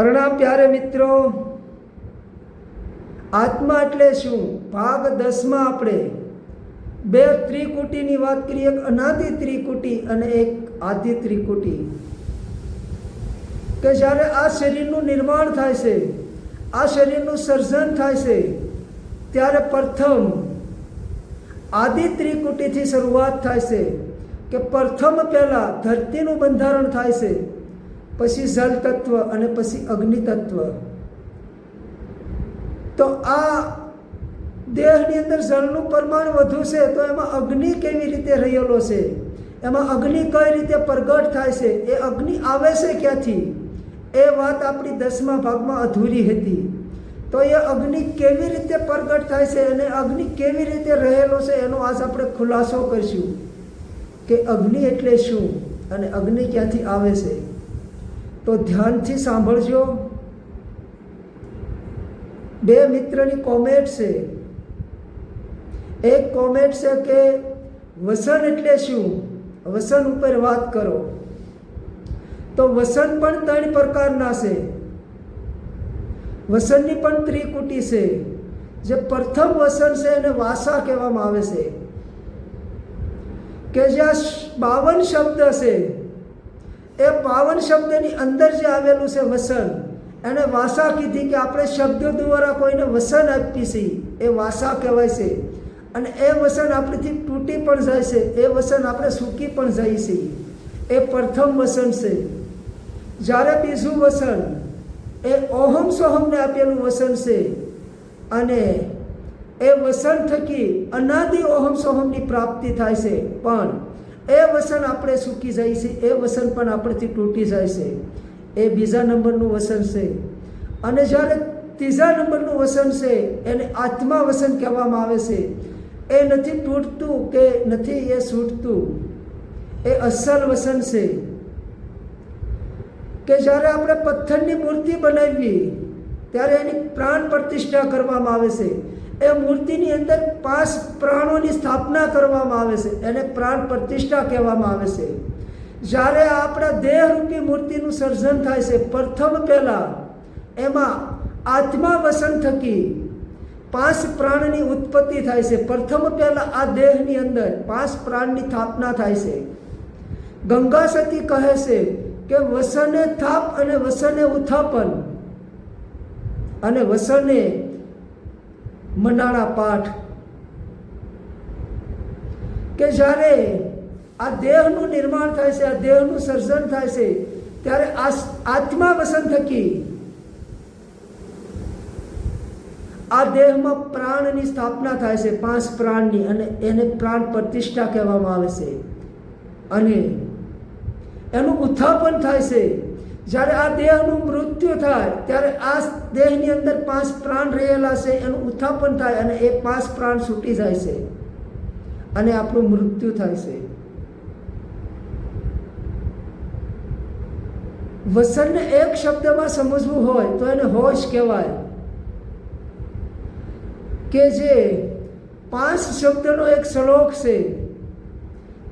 પ્રણામ પ્યારે મિત્રો. આત્મા એટલે શું? ભાગ દસમાં આપણે બે ત્રિકુટીની વાત કરીએ, એક અનાદિ ત્રિકુટી અને એક આદિ ત્રિકુટી. કે જ્યારે આ શરીરનું નિર્માણ થાય છે, આ શરીરનું સર્જન થાય છે, ત્યારે પ્રથમ આદિ ત્રિકુટીથી શરૂઆત થાય છે, કે પ્રથમ પહેલાં ધરતીનું બંધારણ થાય છે પછી જલ તત્વ અને પછી અગ્નિ તત્વ. તો આ દેહની અંદર જળનું પ્રમાણ વધુ છે, તો એમાં અગ્નિ કેવી રીતે રહેલો છે? એમાં અગ્નિ કઈ રીતે પ્રગટ થાય છે? એ અગ્નિ આવે છે ક્યાંથી? એ વાત આપણી દસમા ભાગમાં અધૂરી હતી. તો એ અગ્નિ કેવી રીતે પ્રગટ થાય છે અને અગ્નિ કેવી રીતે રહેલો છે, એનો આજ આપણે ખુલાસો કરીશું કે અગ્નિ એટલે શું અને અગ્નિ ક્યાંથી આવે છે? તો ધ્યાનથી સાંભળજો. બે મિત્રની કોમેન્ટ છે. એક કોમેન્ટ છે કે વસન એટલે શું? વસન ઉપર વાત કરો. તો વસન પણ ત્રણ પ્રકારના છે. વસનની પણ ત્રિકુટી છે. જે પ્રથમ વસન છે એને વાસા કહેવામાં આવે છે. કે જ્યાં બાવન શબ્દ છે એ પાવન શબ્દની અંદર જે આવેલું છે વસન, એને વાસા કીધી કે આપણે શબ્દ દ્વારા કોઈને વસન આપી છીએ, એ વાસા કહેવાય છે. અને એ વસન આપણીથી તૂટી પણ જાય છે, એ વસન આપણે સૂકી પણ જાય છે એ પ્રથમ વસન છે. જ્યારે બીજું વસન, એ ઓહમ સોહમને આપેલું વસન છે. અને એ વસન થકી અનાદિ ઓહમ સોહમની પ્રાપ્તિ થાય છે. પણ એ વસન આપણે સૂકી જાય છે, એ વસન પણ આપણેથી તૂટી જાય છે. એ બીજા નંબરનું વસન છે. અને જ્યારે ત્રીજા નંબરનું વસન છે, એને આત્મા વસન કહેવામાં આવે છે. એ નથી તૂટતું કે નથી એ છૂટતું એ અસલ વસન છે. કે જ્યારે આપણે પથ્થરની મૂર્તિ બનાવી ત્યારે એની પ્રાણ પ્રતિષ્ઠા કરવામાં આવે છે. એ મૂર્તિની અંદર પાંચ પ્રાણોની સ્થાપના કરવામાં આવે છે. એને પ્રાણ પ્રતિષ્ઠા કહેવામાં આવે છે. જ્યારે આપણા દેહરૂપી મૂર્તિનું સર્જન થાય છે, પ્રથમ પહેલાં એમાં આત્મા વસન થકી પાંચ પ્રાણની ઉત્પત્તિ થાય છે. પ્રથમ પહેલાં આ દેહની અંદર પાંચ પ્રાણની સ્થાપના થાય છે. ગંગા સતી કહે છે કે વસને થાપ અને વસને ઉથાપન અને વસને મનાળા પાઠ. કે જ્યારે આ દેહનું નિર્માણ થાય છે, આ દેહનું સર્જન થાય છે, ત્યારે આત્મા વસન થકી આ દેહમાં પ્રાણની સ્થાપના થાય છે, પાંચ પ્રાણની અને એને પ્રાણ પ્રતિષ્ઠા કહેવામાં આવે છે. અને એનું ઉત્થાપન થાય છે. જ્યારે આ દેહનું મૃત્યુ થાય, ત્યારે આ દેહની અંદર પાંચ પ્રાણ રહેલા છે, એનું ઉત્થાપન થાય અને એ પાંચ પ્રાણ છૂટી જાય છે. અને આપણું મૃત્યુ થાય છે. વસનને એક શબ્દમાં સમજવું હોય તો એને હોશ કહેવાય. કે જે પાંચ શબ્દનો એક શ્લોક છે,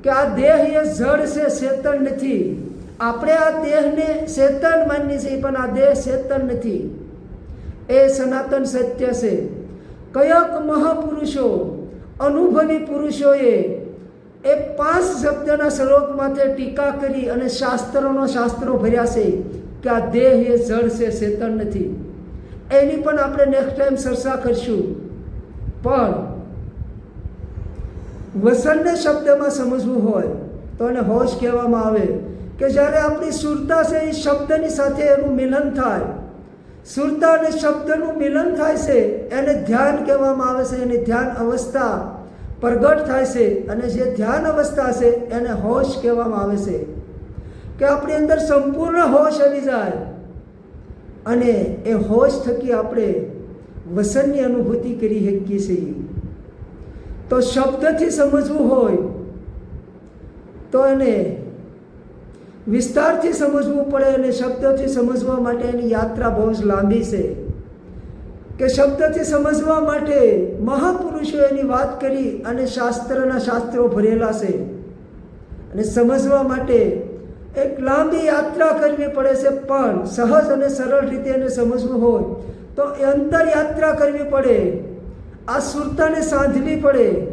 કે આ દેહ એ જળ છે ચેતન નથી. આપણે આ દેહને ચેતન માનીએ છીએ, પણ આ દેહ ચેતન નથી. એ સનાતન સત્ય છે. કયક મહાપુરુષો, અનુભવી પુરુષોએ એ પાંચ શબ્દના શ્લોકમાંથી ટીકા કરી અને શાસ્ત્રોનો શાસ્ત્રો ભર્યા છે કે આ દેહ એ જળ છે ચેતન નથી. એની પણ આપણે નેક્સ્ટ ટાઈમ ચર્ચા કરીશું. પણ વસનને શબ્દમાં સમજવું હોય તો એને હોશ કહેવામાં આવે. કે જ્યારે આપણી સુરતા છે, એ શબ્દની સાથે એનું મિલન થાય. સુરતા અને શબ્દનું મિલન થાય છે, એને ધ્યાન કહેવામાં આવે છે, એની ધ્યાન અવસ્થા પ્રગટ થાય છે, અને જે ધ્યાન અવસ્થા છે, એને હોશ કહેવામાં આવે છે. કે આપણી અંદર સંપૂર્ણ હોશ આવી જાય, અને એ હોશ થકી આપણે વસનની અનુભૂતિ કરી શકીએ છીએ. તો શબ્દથી સમજવું હોય, તો એને વિસ્તારથી સમજવું પડે અને શબ્દથી સમજવા માટે એની યાત્રા બહુ જ લાંબી છે. કે શબ્દથી સમજવા માટે મહાપુરુષો એની વાત કરી અને શાસ્ત્રના શાસ્ત્રો ભરેલા છે. અને સમજવા માટે એક લાંબી યાત્રા કરવી પડે છે, પણ સહજ અને સરળ રીતે એને સમજવું હોય તો એ અંતર યાત્રા કરવી પડે. આ સુરતાને સાધવી પડે.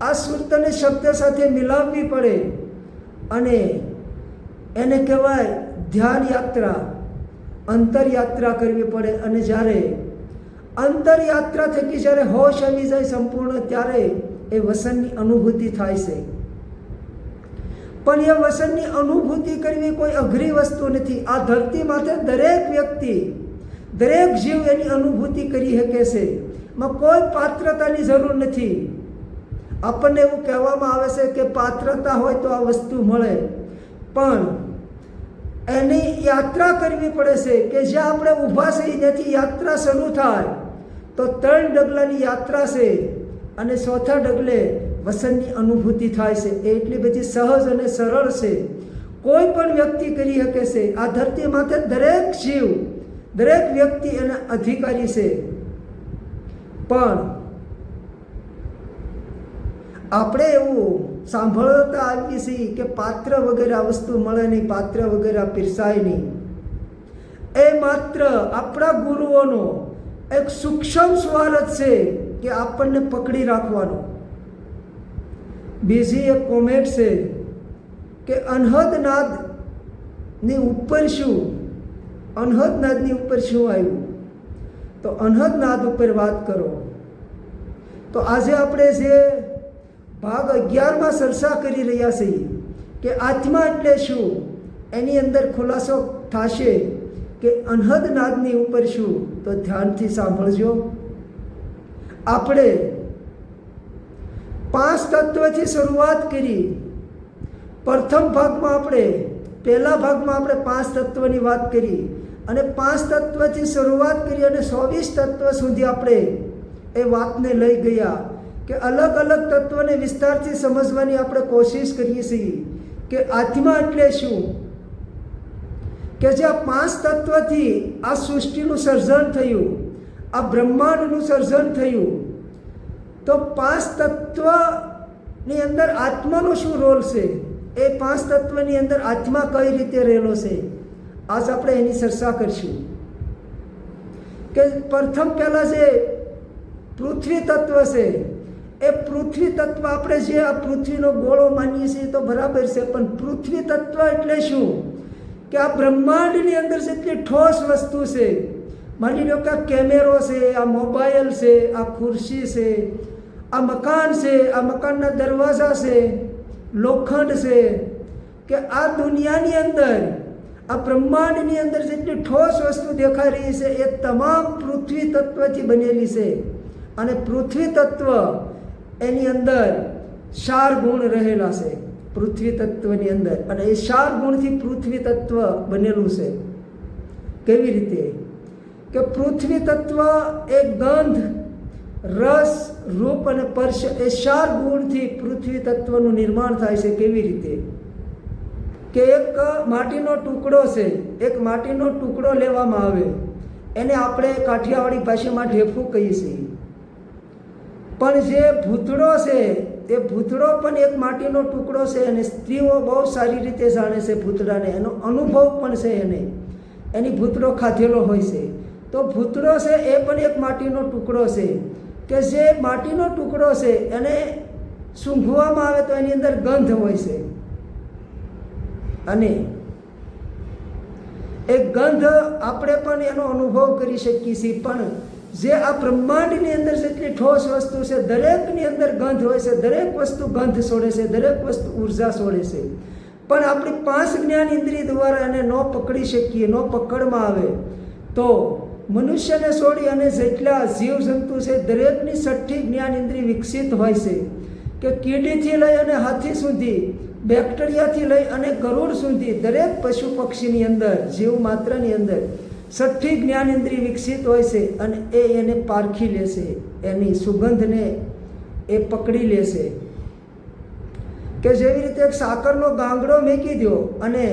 આ સુરતાને શબ્દ સાથે મિલાવવી પડે. અને એને કહેવાય ધ્યાન યાત્રા. અંતરયાત્રા કરવી પડે અને જ્યારે અંતરયાત્રા થકી જ્યારે હોશ આવી જાય સંપૂર્ણ, ત્યારે એ વસનની અનુભૂતિ થાય છે. પણ એ વસનની અનુભૂતિ કરવી કોઈ અઘરી વસ્તુ નથી. આ ધરતી માથે દરેક વ્યક્તિ, દરેક જીવ એની અનુભૂતિ કરી શકે છે. માં કોઈ પાત્રતાની જરૂર નથી. આપણને એવું કહેવામાં આવે છે કે પાત્રતા હોય તો આ વસ્તુ મળે. પણ એની યાત્રા કરવી પડે છે કે જ્યાં આપણે ઊભા છીએ ત્યાંથી યાત્રા શરૂ થાય. તો ત્રણ ડગલાની યાત્રા છે અને ચોથા ડગલે વસનની અનુભૂતિ થાય છે. એ એટલી બધી સહજ અને સરળ છે. કોઈ પણ વ્યક્તિ કરી શકે છે. આ ધરતી માથે દરેક જીવ, દરેક વ્યક્તિ એના અધિકારી છે. પણ આપણે એવું સાંભળતા આવીએ છીએ કે પાત્ર વગેરે આ વસ્તુ મળે નહીં, પાત્ર વગર આ પીરસાય નહીં. એ માત્ર આપણા ગુરુઓનો એક સૂક્ષ્મ સ્વાર્થ છે કે આપણને પકડી રાખવાનો. બીજી એક કોમેન્ટ છે કે અનહદનાદની ઉપર શું? અનહદનાદની ઉપર શું આવ્યું? તો અનહદનાદ ઉપર વાત કરો. તો આજે આપણે જે ભાગ અગિયારમાં સરસા કરી રહ્યા છીએ કે આત્મા એટલે શું? એની અંદર ખુલાસો થશે કે અનહદ નાદની ઉપર શું? તો ધ્યાનથી સાંભળજો. આપણે પાંચ તત્વથી શરૂઆત કરી. પ્રથમ ભાગમાં આપણે, પહેલા ભાગમાં આપણે પાંચ તત્વની વાત કરી અને પાંચ તત્વથી શરૂઆત કરી અને ચોવીસ તત્વ સુધી આપણે એ વાતને લઈ ગયા. કે અલગ અલગ તત્વને વિસ્તારથી સમજવાની આપણે કોશિશ કરીએ છીએ કે આત્મા એટલે શું? કે જે આ પાંચ તત્વથી આ સૃષ્ટિનું સર્જન થયું, આ બ્રહ્માંડનું સર્જન થયું, તો પાંચ તત્વની અંદર આત્માનો શું રોલ છે? એ પાંચ તત્વની અંદર આત્મા કઈ રીતે રહેલો છે? આજ આપણે એની ચર્ચા કરીશું. કે પ્રથમ પહેલાં જે પૃથ્વી તત્વ છે એ પૃથ્વી તત્વ આપણે જે આ પૃથ્વીનો ગોળો માનીએ છીએ તો બરાબર છે, પણ પૃથ્વી તત્વ એટલે શું? કે આ બ્રહ્માંડની અંદર જેટલી ઠોસ વસ્તુ છે. માની લો કે આ કેમેરો છે, આ મોબાઈલ છે, આ ખુરશી છે, આ મકાન છે, આ મકાનના દરવાજા છે, લોખંડ છે, કે આ દુનિયાની અંદર, આ બ્રહ્માંડની અંદર જેટલી ઠોસ વસ્તુ દેખાઈ રહી છે, એ તમામ પૃથ્વી તત્વથી બનેલી છે. અને પૃથ્વી તત્વ એની અંદર ચાર ગુણ રહેલા છે પૃથ્વી તત્વની અંદર. અને એ ચાર ગુણથી પૃથ્વી તત્વ બનેલું છે. કેવી રીતે? કે પૃથ્વી તત્વ એ ગંધ, રસ, રૂપ અને સ્પર્શ એ ચાર ગુણથી પૃથ્વી તત્વનું નિર્માણ થાય છે કેવી રીતે? કે એક માટીનો ટુકડો છે, એક માટીનો ટુકડો લેવામાં આવે. એને આપણે કાઠિયાવાડી ભાષામાં ઢેફું કહીએ છીએ. પણ જે ભૂતળો છે તે ભૂતળો પણ એક માટીનો ટુકડો છે અને સ્ત્રીઓ બહુ સારી રીતે જાણે છે ભૂતળાને એનો અનુભવ પણ છે એને. એની ભૂતળો ખાધેલો હોય છે. તો ભૂતળો છે, એ પણ એક માટીનો ટુકડો છે. કે જે માટીનો ટુકડો છે, એને સૂંઘવામાં આવે તો એની અંદર ગંધ હોય છે. અને એ ગંધ આપણે પણ એનો અનુભવ કરી શકીએ છીએ, પણ જે આ બ્રહ્માંડની અંદર જેટલી ઠોસ વસ્તુ છે, દરેકની અંદર ગંધ હોય છે, દરેક વસ્તુ ગંધ છોડે છે, દરેક વસ્તુ ઊર્જા છોડે છે. પણ આપણી પાંચ જ્ઞાન ઇન્દ્રિય દ્વારા એને ન પકડી શકીએ, ન પકડમાં આવે, તો મનુષ્યને છોડી અને જેટલા જીવજંતુ છે, દરેકની છઠ્ઠી જ્ઞાન ઇન્દ્રિય વિકસિત હોય છે કે કીડીથી લઈ અને હાથી સુધી, બેક્ટેરિયાથી લઈ અને ગરુડ સુધી, દરેક પશુ પક્ષીની અંદર, જીવ માત્રની અંદર છઠ્ઠી જ્ઞાનેન્દ્રિય વિકસિત હોય છે અને એ એને પારખી લેશે. એની સુગંધને એ પકડી લેશે. કે જેવી રીતે એક સાકરનો ગાંગડો મેકી દો અને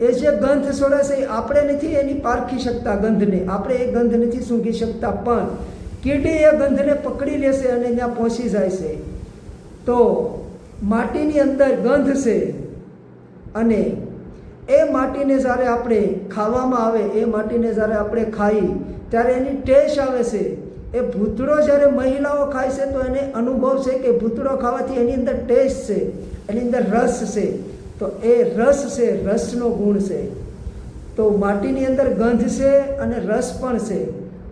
એ જે ગંધ છોડે છે આપણે નથી એની પારખી શકતા ગંધને. આપણે એ ગંધ નથી સૂંઘી શકતા, પણ કીડી એ ગંધને પકડી લેશે અને ત્યાં પહોંચી જાય છે. તો માટીની અંદર ગંધ છે અને એ માટીને જ્યારે આપણે ખાવામાં આવે, એ માટીને જ્યારે આપણે ખાઈ, ત્યારે એની ટેસ્ટ આવે છે. એ ભૂતળો જ્યારે મહિલાઓ ખાય છે, તો એને અનુભવ છે કે ભૂતળો ખાવાથી એની અંદર ટેસ્ટ છે, એની અંદર રસ છે. તો એ રસ છે, રસનો ગુણ છે. તો માટીની અંદર ગંધ છે અને રસ પણ છે.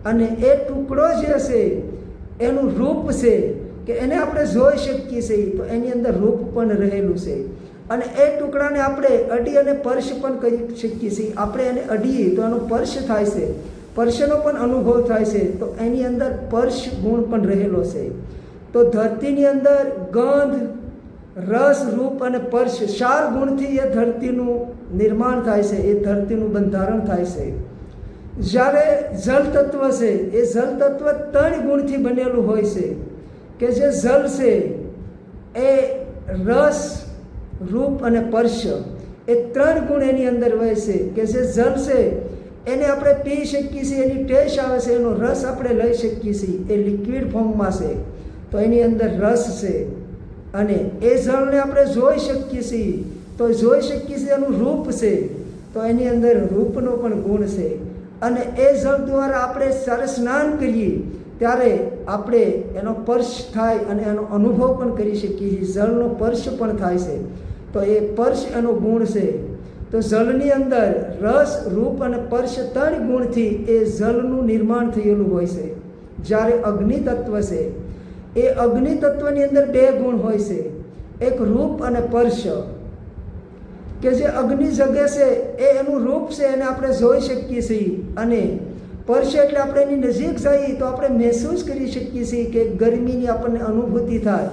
અને એ ટુકડો જે છે, એનું રૂપ છે કે એને આપણે જોઈ શકીએ છીએ, તો એની અંદર રૂપ પણ રહેલું છે. અને એ ટુકડાને આપણે અડી અને પર્શ પણ કરી શકીએ છીએ. આપણે એને અડીએ તો એનો પર્શ થાય છે. પર્શનો પણ અનુભવ થાય છે. તો એની અંદર પર્શ ગુણ પણ રહેલો છે. તો ધરતીની અંદર ગંધ, રસ, રૂપ અને પર્શ ચાર ગુણથી એ ધરતીનું નિર્માણ થાય છે. એ ધરતીનું બંધારણ થાય છે. જ્યારે જલ તત્વ છે, એ જલ તત્વ ત્રણ ગુણથી બનેલું હોય છે. કે જે જલ છે, એ રસ રૂપ અને સ્પર્શ એ ત્રણ ગુણ એની અંદર હોય છે કે જે જલ છે, એને આપણે પી શકીએ છીએ, એની ટેસ્ટ આવે છે, એનો રસ આપણે લઈ શકીએ છીએ, એ લિક્વિડ ફોર્મમાં છે. તો એની અંદર રસ છે. અને એ જળને આપણે જોઈ શકીએ છીએ. તો જોઈ શકીએ છીએ એનું રૂપ છે. તો એની અંદર રૂપનો પણ ગુણ છે. અને એ જળ દ્વારા આપણે જ્યારે સ્નાન કરીએ, ત્યારે આપણે એનો સ્પર્શ થાય અને એનો અનુભવ પણ કરી શકીએ છીએ. જળનો સ્પર્શ પણ થાય છે. તો એ પર્શ એનો ગુણ છે. તો જળની અંદર રસ, રૂપ અને પર્શ ત્રણ ગુણથી એ જળનું નિર્માણ થયેલું હોય છે. જ્યારે અગ્નિ તત્વ છે, એ અગ્નિ તત્વની અંદર બે ગુણ હોય છે. એક રૂપ અને પર્શ કે જે અગ્નિ જગે છે, એ એનું રૂપ છે, એને આપણે જોઈ શકીએ છીએ. અને પર્શ એટલે આપણે એની નજીક જઈએ તો આપણે મહેસૂસ કરી શકીએ છીએ કે ગરમીની આપણને અનુભૂતિ થાય.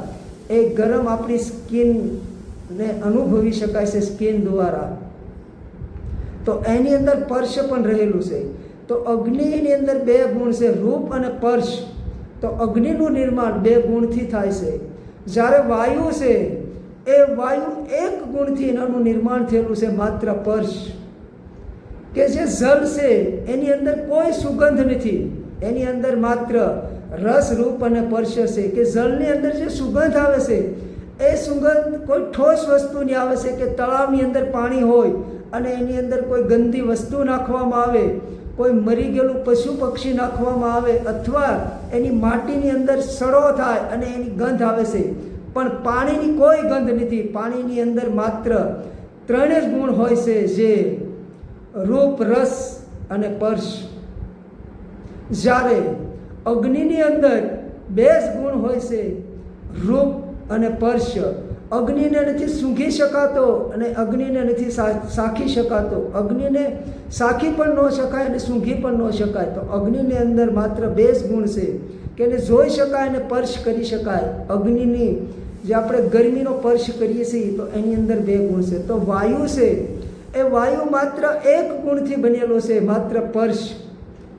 એ ગરમ આપણી સ્કિનને અનુભવી શકાય છે સ્કિન દ્વારા. તો એની અંદર પર્શ પણ રહેલું છે. તો અગ્નિની અંદર બે ગુણ છે, રૂપ અને પર્શ તો અગ્નિનું નિર્માણ બે ગુણથી થાય છે. જ્યારે વાયુ છે, એ વાયુ એક ગુણથી એનાનું નિર્માણ થયેલું છે, માત્ર પર્શ કે જે જલ છે, એની અંદર કોઈ સુગંધ નથી. એની અંદર માત્ર રસ, રૂપ અને પર્શ છે. કે જળની અંદર જે સુગંધ આવે છે એ સુગંધ કોઈ ઠોસ વસ્તુની આવે છે કે તળાવની અંદર પાણી હોય અને એની અંદર કોઈ ગંદી વસ્તુ નાખવામાં આવે, કોઈ મરી ગયેલું પશુ પક્ષી નાખવામાં આવે અથવા એની માટીની અંદર સડો થાય અને એની ગંધ આવે છે. પણ પાણીની કોઈ ગંધ નથી. પાણીની અંદર માત્ર ત્રણે જ ગુણ હોય છે જે રૂપ, રસ અને પર્શ જ્યારે અગ્નિની અંદર બે જ ગુણ હોય છે, રૂપ અને પર્શ અગ્નિને નથી સૂંઘી શકાતો અને અગ્નિને નથી સાખી શકાતો. અગ્નિને સાખી પણ ન શકાય અને સૂંઘી પણ ન શકાય. તો અગ્નિની અંદર માત્ર બે ગુણ છે કે એને જોઈ શકાય અને સ્પર્શ કરી શકાય. અગ્નિની જે આપણે ગરમીનો સ્પર્શ કરીએ છીએ, તો એની અંદર બે ગુણ છે. તો વાયુ છે, એ વાયુ માત્ર એક ગુણથી બનેલો છે, માત્ર સ્પર્શ.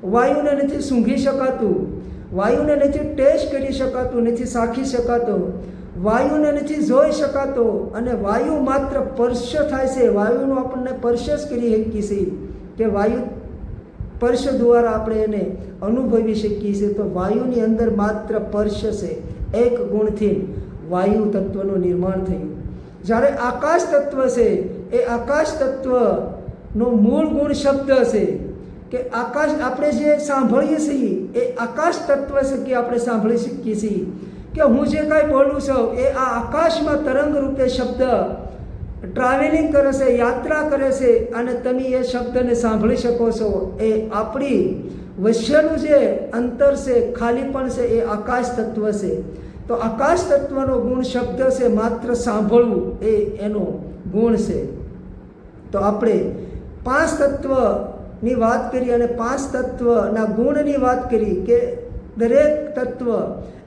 વાયુને નથી સૂંઘી શકાતું. વાયુને નથી ટેસ્ટ કરી શકાતું, નથી સાખી શકાતો. વાયુને નથી જોઈ શકાતો અને વાયુ માત્ર સ્પર્શ થાય છે. વાયુનો આપણને સ્પર્શ જ કરી શકીએ છીએ. કે વાયુ સ્પર્શ દ્વારા આપણે એને અનુભવી શકીએ છીએ. તો વાયુની અંદર માત્ર સ્પર્શ છે. એક ગુણથી વાયુ તત્વનું નિર્માણ થયું. જ્યારે આકાશ તત્વ છે, એ આકાશ તત્વનો મૂળ ગુણ શબ્દ છે કે આકાશ આપણે જે સાંભળીએ છીએ, એ આકાશ તત્વ છે કે આપણે સાંભળી શકીએ છીએ. કે હું જે કાંઈ બોલું છું, એ આ આકાશમાં તરંગ રૂપે શબ્દ ટ્રાવેલિંગ કરે છે, યાત્રા કરે છે, અને તમે એ શબ્દને સાંભળી શકો છો. એ આપણી વશ્યનું જે અંતર છે ખાલીપણ છે, એ આકાશ તત્વ છે. તો આકાશ તત્વનો ગુણ શબ્દ છે, માત્ર સાંભળવું એ એનો ગુણ છે. તો આપણે પાંચ તત્વની વાત કરી અને પાંચ તત્વના ગુણની વાત કરી કે દરેક તત્વ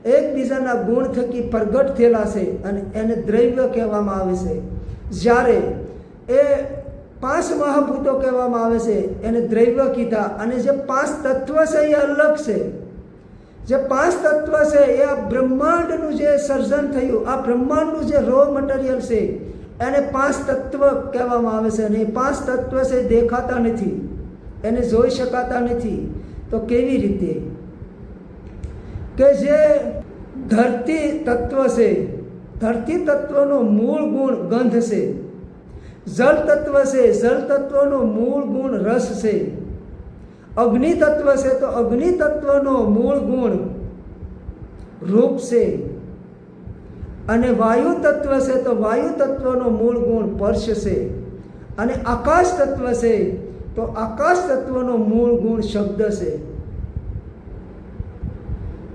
એકબીજાના ગુણ થકી પ્રગટ થયેલા છે અને એને દ્રવ્ય કહેવામાં આવે છે. જ્યારે એ પાંચ મહાભૂતો કહેવામાં આવે છે, એને દ્રવ્ય કીધા અને જે પાંચ તત્વ છે એ અલગ છે. જે પાંચ તત્વ છે એ આ બ્રહ્માંડનું જે સર્જન થયું, આ બ્રહ્માંડનું જે રો મટીરિયલ છે, એને પાંચ તત્વ કહેવામાં આવે છે અને એ પાંચ તત્વ છે દેખાતા નથી, એને જોઈ શકાતા નથી. તો કેવી રીતે? કે જે ધરતી તત્વ છે, ધરતી તત્વનો મૂળ ગુણ ગંધ છે. જળ તત્વ છે, જળ તત્વનો મૂળ ગુણ રસ છે. અગ્નિ તત્વ છે, તો અગ્નિ તત્વનો મૂળ ગુણ રૂપ છે. અને વાયુ તત્વ છે, તો વાયુ તત્વનો મૂળ ગુણ સ્પર્શ છે. અને આકાશ તત્વ છે, તો આકાશ તત્વનો મૂળ ગુણ શબ્દ છે.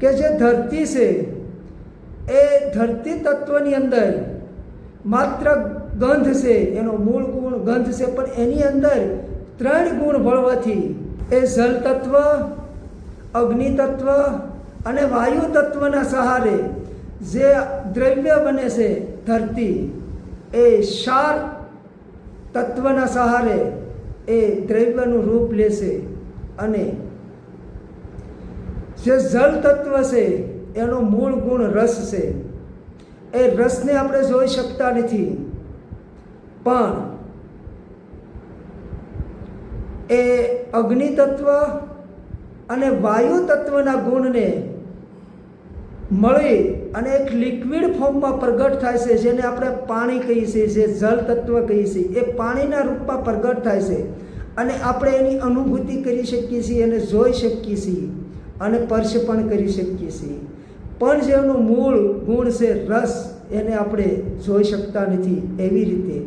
કે જે ધરતી છે, એ ધરતી તત્વની અંદર માત્ર ગંધ છે, એનો મૂળ ગુણ ગંધ છે, પણ એની અંદર ત્રણ ગુણ ભળવાથી એ જલ તત્વ, અગ્નિ તત્વ અને વાયુ તત્વના સહારે જે દ્રવ્ય બને છે ધરતી, એ ક્ષાર તત્વના સહારે એ દ્રવ્યનું રૂપ લેશે અને જે જલ તત્વ છે, એનો મૂળ ગુણ રસ છે. એ રસને આપણે જોઈ શકતા નથી. પણ એ અગ્નિ તત્વ અને વાયુ તત્વના ગુણને મળી અને એક લિક્વિડ ફોર્મમાં પ્રગટ થાય છે, જેને આપણે પાણી કહીએ છીએ, જે જલ તત્વ કહીએ છીએ. એ પાણીના રૂપમાં પ્રગટ થાય છે. અને આપણે એની અનુભૂતિ કરી શકીએ છીએ એને જોઈ શકીએ છીએ. અને સ્પર્શ પણ કરી શકીએ છીએ. પણ જેનું મૂળ ગુણ છે, રસ, એને આપણે જોઈ શકતા નથી એવી રીતે.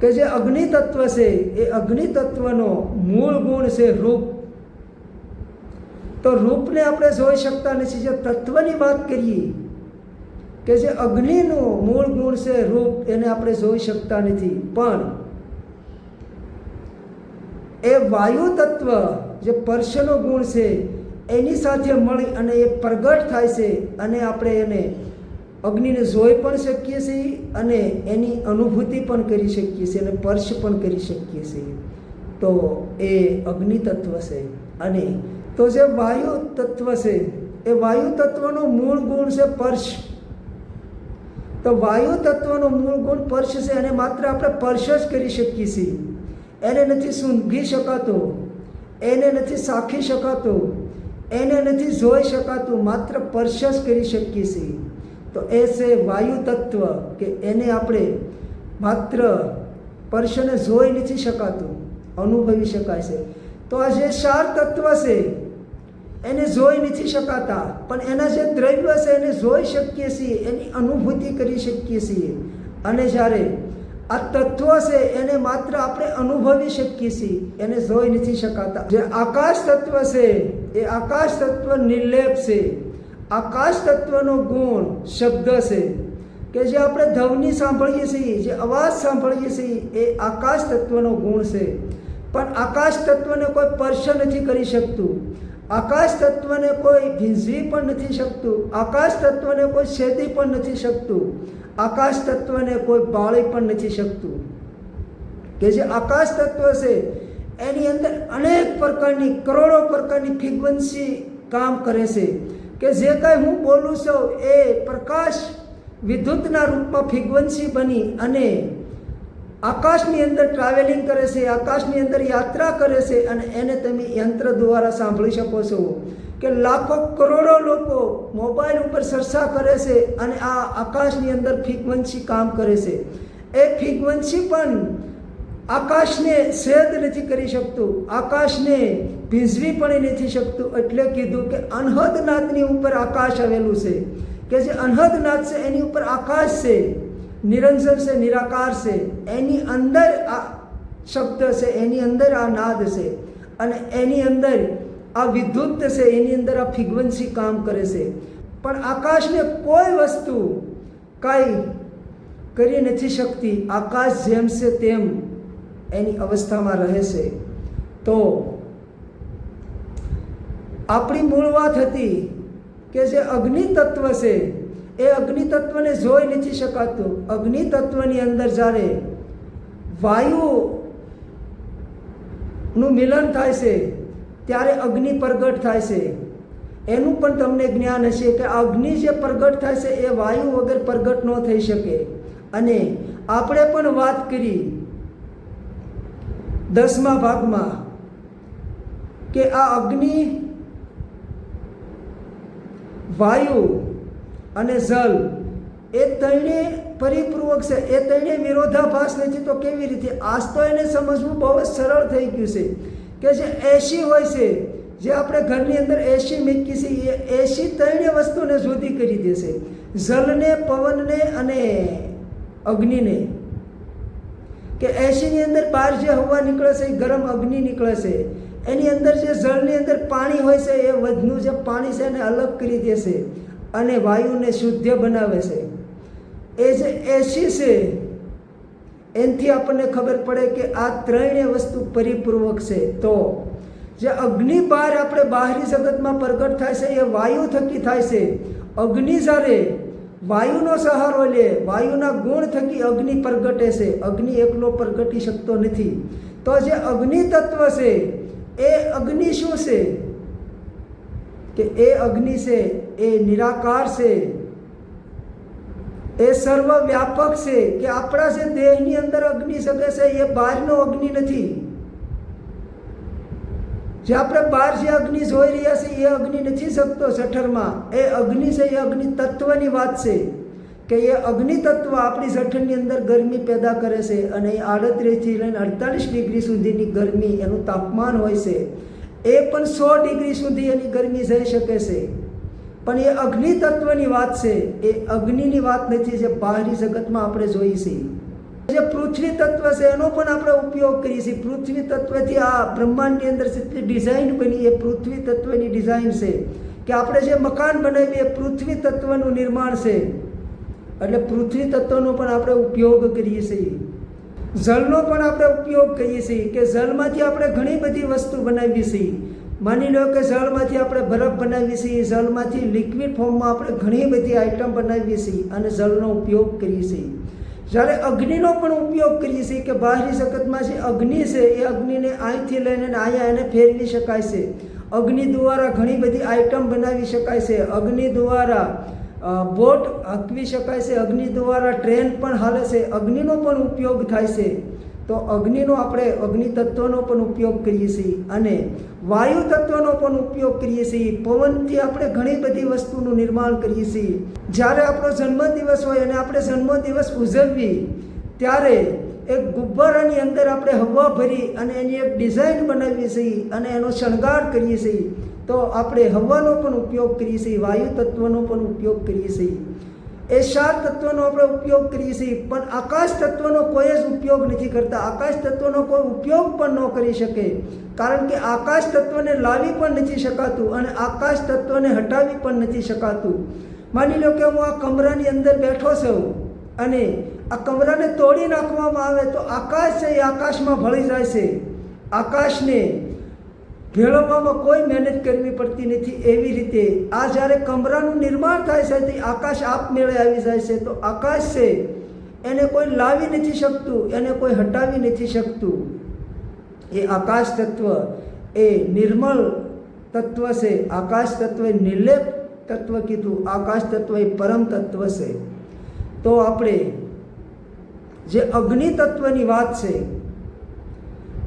કે જે અગ્નિ તત્વ છે, એ અગ્નિ તત્વનો મૂળ ગુણ છે રૂપ. તો રૂપને આપણે જોઈ શકતા નથી. જે તત્વની વાત કરીએ, કે જે અગ્નિનું મૂળ ગુણ છે, રૂપ, એને આપણે જોઈ શકતા નથી. પણ એ વાયુ તત્વ જે પર્શનો ગુણ છે, એની સાથે મળી અને એ પ્રગટ થાય છે અને આપણે એને અગ્નિને જોઈ પણ શકીએ છીએ અને એની અનુભૂતિ પણ કરી શકીએ છીએ અને સ્પર્શ પણ કરી શકીએ છીએ. તો એ અગ્નિ તત્વ છે. અને તો જે વાયુ તત્વ છે, એ વાયુ તત્વનો મૂળ ગુણ છે સ્પર્શ. તો વાયુ તત્વનો મૂળ ગુણ સ્પર્શ છે અને માત્ર આપણે સ્પર્શ જ કરી શકીએ છીએ. એને નથી સૂંઘી શકાતો. એને નથી સાખી શકાતું, એને નથી જોઈ શકાતું, માત્ર સ્પર્શ કરી શકીએ છીએ. તો એ છે વાયુ તત્વ કે એને આપણે માત્ર સ્પર્શને જોઈ નથી શકાતું, અનુભવી શકાય છે. તો આ જે ચાર તત્વ છે, એને જોઈ નથી શકાતા, પણ એના જે દ્રવ્ય છે એને જોઈ શકીએ છીએ, એની અનુભૂતિ કરી શકીએ છીએ. અને જ્યારે આ તત્વ છે, એને માત્ર આપણે અનુભવી શકીએ છીએ, એને જોઈ નથી શકાતા. જે આકાશ તત્વ છે, એ આકાશ તત્વ નિર્લેપ છે. આકાશ તત્વનો ગુણ શબ્દ છે. કે જે આપણે ધ્વનિ સાંભળીએ છીએ, જે અવાજ સાંભળીએ છીએ, એ આકાશ તત્વનો ગુણ છે. પણ આકાશ તત્વને કોઈ સ્પર્શ નથી કરી શકતું. આકાશ તત્વને કોઈ ભીંજવી પણ નથી શકતું. આકાશ તત્વને કોઈ છેદી પણ નથી શકતું. આકાશ તત્વને કોઈ બાળી પણ નથી શકતું. કે જે આકાશ તત્વ છે, એની અંદર અનેક પ્રકારની, કરોડો પ્રકારની ફ્રીક્વન્સી કામ કરે છે. કે જે કાંઈ હું બોલું છું, એ પ્રકાશ વિદ્યુતના રૂપમાં ફ્રીક્વન્સી બની અને આકાશની અંદર ટ્રાવેલિંગ કરે છે, આકાશની અંદર યાત્રા કરે છે અને એને તમે યંત્ર દ્વારા સાંભળી શકો છો. કે લાખો કરોડો લોકો મોબાઈલ ઉપર ચર્ચા કરે છે અને આ આકાશની અંદર ફ્રીક્વન્સી કામ કરે છે. એ ફ્રીક્વન્સી પણ આકાશને સેદ નથી કરી શકતું, આકાશને ભીંજવી પણ નથી શકતું, એટલે કીધું કે અનહદનાથની ઉપર આકાશ આવેલું છે. કે જે અનહદનાથ છે, એની ઉપર આકાશ છે નિરંજન છે, નિરાકાર છે, એની અંદર આ શબ્દ છે, એની અંદર આ નાદ છે. અને એની અંદર આ વિદ્યુત છે, એની અંદર આ ફ્રીક્વન્સી કામ કરે છે. પણ આકાશને કોઈ વસ્તુ કાંઈ કરી નથી શકતી. આકાશ જેમ છે તેમ એની અવસ્થામાં રહે છે. તો આપણી મૂળ વાત હતી કે જે અગ્નિ તત્વ છે, એ અગ્નિ તત્વને જોઈ નથી શકાતું. અગ્નિ તત્વની અંદર જ્યારે વાયુ નું મિલન થાય છે ત્યારે અગ્નિ પ્રગટ થાય છે. એનું પણ તમને જ્ઞાન હશે કે અગ્નિ જે પ્રગટ થાય છે એ વાયુ વગર પ્રગટ ન થઈ શકે. અને આપણે પણ વાત કરી દસમા ભાગમાં કે આ અગ્નિ વાયુ અને જલ એ ત્રણે પરિપૂર્વક છે. એ તેને વિરોધાભાસ નથી તો કેવી રીતે? આજ તો એને સમજવું બહુ જ સરળ થઈ ગયું છે. કે જે એસી હોય છે, જે આપણે ઘરની અંદર એસી મૂકી છે, એ એસી ત્રણે વસ્તુને જુદી કરી દેશે. જલને, પવનને અને અગ્નિને. કે એસીની અંદર બહાર જે હવા નીકળે છે એ ગરમ અગ્નિ નીકળે છે એની અંદર જે જળની અંદર પાણી હોય છે, એ વધનું જે પાણી છે, એને અલગ કરી દેશે અને વાયુને શુદ્ધ બનાવે છે. એ જે એસી છે એનાથી આપણને ખબર પડે કે આ ત્રણેય વસ્તુ પરિપૂર્વક છે. તો જે અગ્નિ બહાર આપણે બહારી જગતમાં પ્રગટ થાય છે, એ વાયુ થકી થાય છે. અગ્નિ જ્યારે વાયુનો સહારો લે, વાયુના ગુણ થકી અગ્નિ પ્રગટે છે. અગ્નિ એકલો પ્રગટી શકતો નથી. તો જે અગ્નિ તત્વ છે, એ અગ્નિ શું છે? કે એ અગ્નિ છે, એ નિરાકાર છે. એ સર્વ વ્યાપક છે કે આપણા જે દેહની અંદર અગ્નિ શકે છે, એ બહારનો અગ્નિ નથી. જે આપણે બહાર જે અગ્નિ જોઈ રહ્યા છે, એ અગ્નિ નથી શકતો જઠરમાં એ અગ્નિ છે, એ અગ્નિ તત્વની વાત છે કે એ અગ્નિ તત્વ આપણી જઠરની અંદર ગરમી પેદા કરે છે અને એ આડત્રીસથી લઈને અડતાલીસ ડિગ્રી સુધીની ગરમી એનું તાપમાન હોય છે. એ પણ સો ડિગ્રી સુધી એની ગરમી જઈ શકે છે. પણ એ અગ્નિ તત્વની વાત છે, એ અગ્નિની વાત નથી જે બહારી જગતમાં આપણે જોઈએ છીએ જે પૃથ્વી તત્વ છે, એનો પણ આપણે ઉપયોગ કરીએ છીએ. પૃથ્વી તત્વથી આ બ્રહ્માંડની અંદર જેટલી ડિઝાઇન બની, એ પૃથ્વી તત્વની ડિઝાઇન છે. કે આપણે જે મકાન બનાવીએ, એ પૃથ્વી તત્વનું નિર્માણ છે. એટલે પૃથ્વી તત્વનો પણ આપણે ઉપયોગ કરીએ છીએ. જળનો પણ આપણે ઉપયોગ કરીએ છીએ. કે જળમાંથી આપણે ઘણી બધી વસ્તુ બનાવીએ છીએ. માની લો કે જળમાંથી આપણે બરફ બનાવીએ છીએ જળમાંથી લિક્વિડ ફોર્મમાં આપણે ઘણી બધી આઈટમ બનાવીએ છીએ અને જળનો ઉપયોગ કરીએ છીએ. જ્યારે અગ્નિનો પણ ઉપયોગ કરીએ છીએ કે બહારની જગતમાં જે અગ્નિ છે, એ અગ્નિને અહીંથી લઈને અહીંયા એને ફેરવી શકાય છે. અગ્નિ દ્વારા ઘણી બધી આઈટમ બનાવી શકાય છે. અગ્નિ દ્વારા બોટ હાંકવી શકાય છે. અગ્નિ દ્વારા ટ્રેન પણ હાલે છે. અગ્નિનો પણ ઉપયોગ થાય છે. તો અગ્નિનો આપણે અગ્નિ તત્વનો પણ ઉપયોગ કરીએ છીએ અને વાયુ તત્વનો પણ ઉપયોગ કરીએ છીએ. પવનથી આપણે ઘણી બધી વસ્તુનું નિર્માણ કરીએ છીએ. જ્યારે આપણો જન્મદિવસ હોય અને આપણે જન્મદિવસ ઉજવવી ત્યારે એક ગુબ્બારાની અંદર આપણે હવા ભરી અને એની એક ડિઝાઇન બનાવીએ છીએ અને એનો શણગાર કરીએ છીએ. તો આપણે હવાનો પણ ઉપયોગ કરીએ છીએ વાયુ તત્વનો પણ ઉપયોગ કરીએ છીએ. એ ચાર તત્વનો આપણે ઉપયોગ કરીએ છીએ, પણ આકાશ તત્વનો કોઈ જ ઉપયોગ નથી કરતા. આકાશ તત્વનો કોઈ ઉપયોગ પણ ન કરી શકે. કારણ કે આકાશ તત્વને લાવી પણ નથી શકાતું અને આકાશ તત્વને હટાવી પણ નથી શકાતું. માની લો કે હું આ કમરાની અંદર બેઠો છું અને આ કમરાને તોડી નાખવામાં આવે તો આકાશ છે એ આકાશમાં ભળી જાય છે. આકાશને ભેળવવામાં કોઈ મહેનત કરવી પડતી નથી. એવી રીતે આ જ્યારે કમરાનું નિર્માણ થાય છે તે આકાશ આપમેળે આવી જાય છે. તો આકાશ છે, એને કોઈ લાવી નથી શકતું, એને કોઈ હટાવી નથી શકતું. એ આકાશ તત્વ, એ નિર્મળ તત્વ છે. આકાશ તત્વ એ નિર્લેપ તત્વ કીધું. આકાશ તત્વ એ પરમ તત્વ છે. તો આપણે જે અગ્નિ તત્વની વાત છે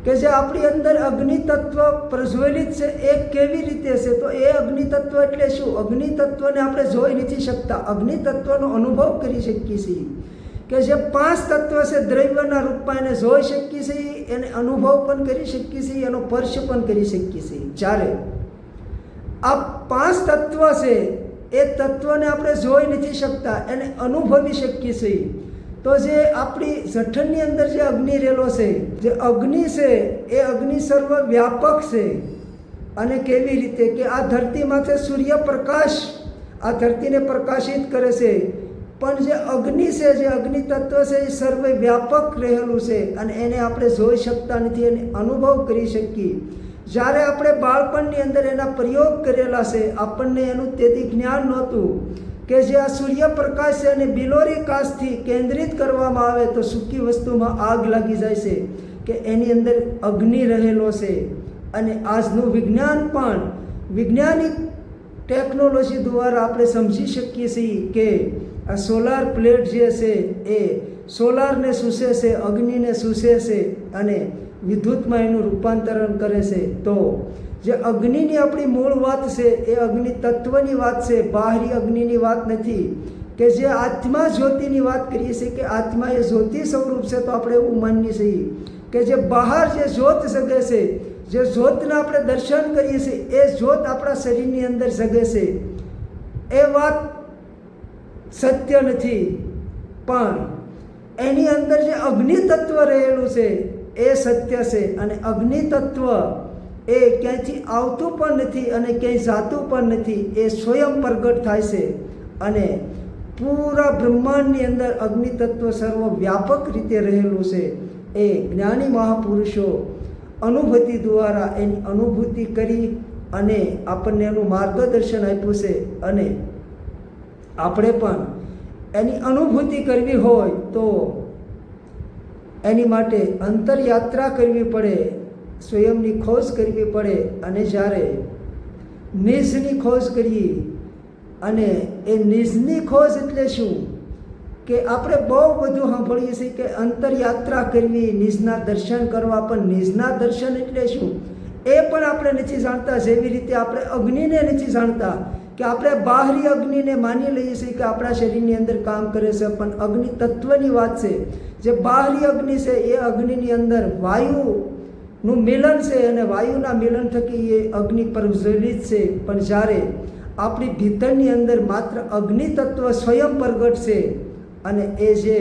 કે જે આપણી અંદર અગ્નિ તત્વ પ્રજ્વલિત છે, એ કેવી રીતે છે? તો એ અગ્નિ તત્વ એટલે શું? અગ્નિ તત્વને આપણે જોઈ નથી શકતા. અગ્નિ તત્વનો અનુભવ કરી શકીએ છીએ. કે જે પાંચ તત્વ છે, દ્રવ્યના રૂપમાં એને જોઈ શકીએ છીએ, એને અનુભવ પણ કરી શકીએ છીએ, એનો સ્પર્શ પણ કરી શકીએ છીએ. જ્યારે આ પાંચ તત્વ છે, એ તત્વને આપણે જોઈ નથી શકતા, એને અનુભવી શકીએ છીએ. તો જે આપણી જઠરની અંદર જે અગ્નિ રહેલો છે, જે અગ્નિ છે, એ અગ્નિ સર્વ વ્યાપક છે. અને કેવી રીતે કે આ ધરતીમાંથી સૂર્યપ્રકાશ, આ ધરતીને પ્રકાશિત કરે છે. પણ જે અગ્નિ છે, જે અગ્નિ તત્વ છે, એ સર્વ વ્યાપક રહેલું છે અને એને આપણે જોઈ શકતા નથી એને અનુભવ કરી શકીએ. જ્યારે આપણે બાળપણની અંદર એના પ્રયોગ કરેલા છે, આપણને એનું તેથી જ્ઞાન નહોતું. કે જે આ સૂર્યપ્રકાશ છે અને બિલોરી કાચથી કેન્દ્રિત કરવામાં આવે તો સૂકી વસ્તુમાં આગ લાગી જાય છે, કે એની અંદર અગ્નિ રહેલો છે. અને આજનું વિજ્ઞાન પણ વૈજ્ઞાનિક ટેકનોલોજી દ્વારા આપણે સમજી શકીએ છીએ કે આ સોલાર પ્લેટ જે છે એ સોલારને શૂષે છે, અગ્નિને શૂષે છે અને વિદ્યુતમાં એનું રૂપાંતરણ કરે છે. તો જે અગ્નિની આપણી મૂળ વાત છે, એ અગ્નિ તત્વની વાત છે બાહરી અગ્નિની વાત નથી. કે જે આત્મા જ્યોતિની વાત કરીએ છીએ કે આત્મા એ જ્યોતિ સ્વરૂપ છે, તો આપણે એવું માનીએ છીએ. કે જે બહાર જે જ્યોત જગે છે, જે જ્યોતના આપણે દર્શન કરીએ છીએ, એ જ્યોત આપણા શરીરની અંદર જગે છે. એ વાત સત્ય નથી. પણ એની અંદર જે અગ્નિ તત્વ રહેલું છે, એ સત્ય છે. અને અગ્નિ તત્વ એ ક્યાંયથી આવતું પણ નથી અને ક્યાંય જાતું પણ નથી, એ સ્વયં પ્રગટ થાય છે અને પૂરા બ્રહ્માંડની અંદર અગ્નિ સર્વ વ્યાપક રીતે રહેલું છે. એ જ્ઞાની મહાપુરુષો અનુભૂતિ દ્વારા એની અનુભૂતિ કરી અને આપણને એનું માર્ગદર્શન આપ્યું છે અને આપણે પણ એની અનુભૂતિ કરવી હોય તો એની માટે અંતરયાત્રા કરવી પડે સ્વયંની ખોજ કરવી પડે અને જ્યારે નિઝની ખોજ કરીએ અને એ નિઝની ખોજ એટલે શું? કે આપણે બહુ બધું સાંભળીએ છીએ કે અંતરયાત્રા કરવી નિઝના દર્શન કરવા, પણ નિઝના દર્શન એટલે શું? એ પણ આપણે નથી જાણતા. જેવી રીતે આપણે અગ્નિને નથી જાણતા કે આપણે બાહરી અગ્નિને માની લઈએ છીએ કે આપણા શરીરની અંદર કામ કરે છે, પણ અગ્નિ તત્વની વાત છે. જે બાહરી અગ્નિ છે, એ અગ્નિની અંદર વાયુનું મિલન છે અને વાયુના મિલન થકી એ અગ્નિ પ્રજ્વલિત છે. પણ જ્યારે આપણી ભીતરની અંદર માત્ર અગ્નિ તત્વ સ્વયં પ્રગટ છે અને એ જે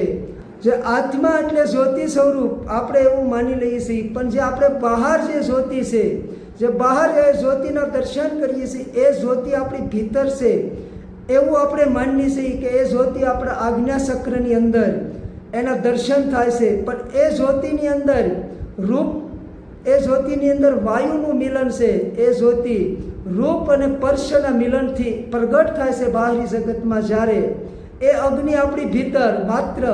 જે આત્મા એટલે જ્યોતિ સ્વરૂપ, આપણે એવું માની લઈએ છીએ. પણ જે આપણે બહાર જે જ્યોતિ છે, જે બહાર એ જ્યોતિના દર્શન કરીએ છીએ, એ જ્યોતિ આપણી ભીતર છે. એવું આપણે માનીએ છીએ કે એ જ્યોતિ આપણા આજ્ઞાચક્રની અંદર એના દર્શન થાય છે. પણ એ જ્યોતિની અંદર રૂપ એ જ્યોતિની અંદર વાયુનું મિલન છે. એ જ્યોતિ રૂપ અને સ્પર્શના મિલનથી પ્રગટ થાય છે બહારી જગતમાં જ્યારે. એ અગ્નિ આપણી ભીતર માત્ર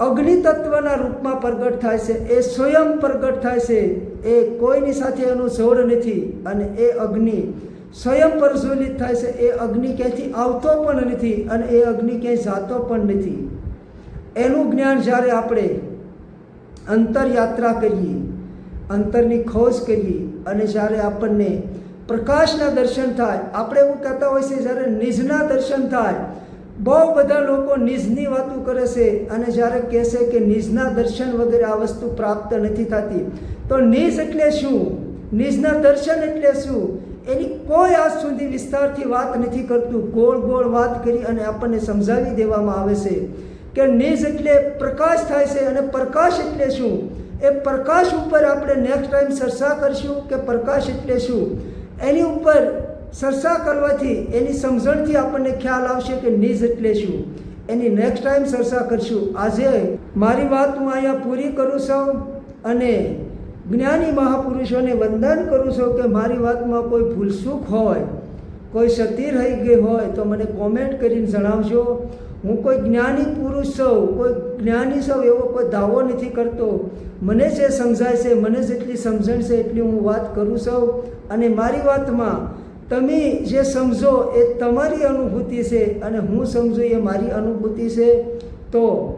અગ્નિ તત્વના રૂપમાં પ્રગટ થાય છે. એ સ્વયં પ્રગટ થાય છે. એ કોઈની સાથે એનું જોડ નથી અને એ અગ્નિ સ્વયં પ્રજ્વલિત થાય છે. એ અગ્નિ ક્યાંયથી આવતો પણ નથી અને એ અગ્નિ ક્યાંય જાતો પણ નથી. એનું જ્ઞાન જ્યારે આપણે અંતરયાત્રા કરીએ અંતરની ખોજ કરીએ અને જ્યારે આપણને પ્રકાશના દર્શન થાય, આપણે એવું કહેતા હોય છે, જ્યારે નિજના દર્શન થાય, બહુ બધા લોકો નિજની વાતો કરે છે અને જ્યારે કહેશે કે નિજના દર્શન વગેરે આ વસ્તુ પ્રાપ્ત નથી થતી, તો નિજ એટલે શું? નિજના દર્શન એટલે શું? એની કોઈ આજ સુધી વિસ્તારથી વાત નથી કરતું, ગોળ ગોળ વાત કરી અને આપણને સમજાવી દેવામાં આવે છે કે નિજ એટલે પ્રકાશ થાય છે અને પ્રકાશ એટલે શું? એ પ્રકાશ ઉપર આપણે નેક્સ્ટ ટાઈમ ચર્ચા કરશું કે પ્રકાશ એટલે શું? એની ઉપર ચર્ચા કરવાથી, એની સમજણથી આપણને ખ્યાલ આવશે કે નિજ એટલે શું. એની નેક્સ્ટ ટાઈમ ચર્ચા કરશું. આજે મારી વાત હું અહીંયા પૂરી કરું છું અને જ્ઞાની મહાપુરુષોને વંદન કરું છું કે મારી વાતમાં કોઈ ભૂલસુખ હોય, કોઈ સતી રહી ગઈ હોય તો મને કોમેન્ટ કરીને જણાવજો. હું કોઈ જ્ઞાની પુરુષ છું, કોઈ જ્ઞાની છું, એવો કોઈ દાવો નથી કરતો. મને જે સમજાય છે, મને જેટલી સમજણ છે, એટલી હું વાત કરું છું. અને મારી વાતમાં તમે જે સમજો એ તમારી અનુભૂતિ છે અને હું સમજું એ મારી અનુભૂતિ છે. તો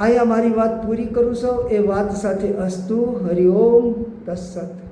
અહીંયા મારી વાત પૂરી કરું છું. એ વાત સાથે અસ્તુ. હરિઓમ તત્સત.